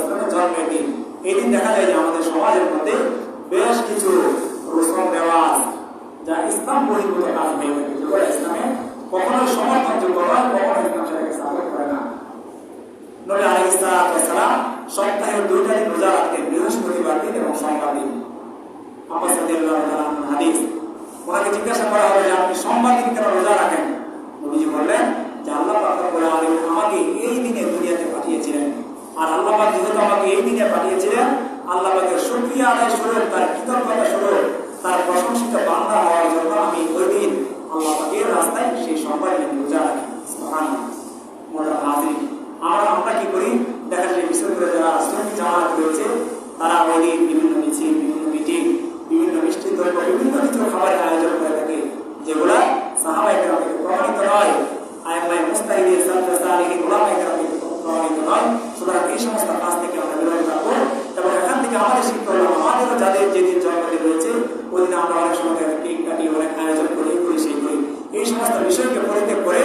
ইসলামের জন্মের দিন এই দিন দেখা যায় যে আমাদের সমাজের মধ্যে বেশ কিছু রসম রেওয়াজ যা ইসলাম বহির্ভূত কাজ হয়ে থাকে। ইসলামে কখনোই সমর্থনযোগ্য নয় কখনো ইসলাম সেটাকে সাপোর্ট করে না। নবী আলাইহিস সালাম সপ্তাহে দুইটা দিন রোজা রাখতেন, বৃহস্পতিবার দিন এবং সোমবার দিন। তাআলা আনহু হাদিস। ওনাকে জিজ্ঞাসা করা হবে যে, আপনি সোমবার দিন কেন রোজা রাখেন নবীজি বললেন যে আল্লাহ পাক রব্বুল আলামিন আমাকে এই দিনে দুনিয়াতে পাঠিয়েছিলেন আর আল্লাহ যেহেতু আমাকে এই দিনে পাঠিয়েছিলেন, আল্লাহ শুকরিয়া আদায় স্বরূপ তার কৃতজ্ঞতা স্বরূপ তার প্রশংসিত বান্দা হওয়ার জন্য আমি ওই দিন আল্লাহ রাস্তায় সেই সোমবার দিন রোজা রাখি। হাজির। আমরা আমরা কি করি? দেখা যায় বিশেষ করে যারা শ্রমিক জামাত রয়েছে, তারা ওই দিন বিভিন্ন মিছিল, বিভিন্ন মিটিং, বিভিন্ন মিষ্টি দ্রব্য, বিভিন্ন কিছু খাবারের আয়োজন করে থাকে, যেগুলা গ্রামে প্রমাণিত নয়। আয়ামাই মুস্তাহিদি সালফে এই সমস্ত থেকে আমরা বিরত আমাদের আমাদেরও যাদের যেদিন জয়মালী রয়েছে ওই দিন আমরা অনেক সময় কেক কাটি অনেক আয়োজন করি করি সেই করি। এই সমস্ত বিষয়কে পরিত্যাগ করে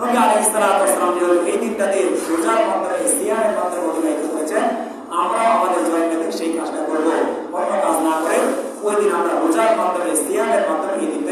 নবী আলী ইসলাম এই দিনটাতে রোজার মাধ্যমে সিয়ারের মাধ্যমে অতিবাহিত করেছেন। আমরা আমাদের জয়মালীতে সেই কাজটা করব। অন্য কাজ না করে ওই দিন আমরা রোজার মাধ্যমে সিয়ারের মাধ্যমে এই দিন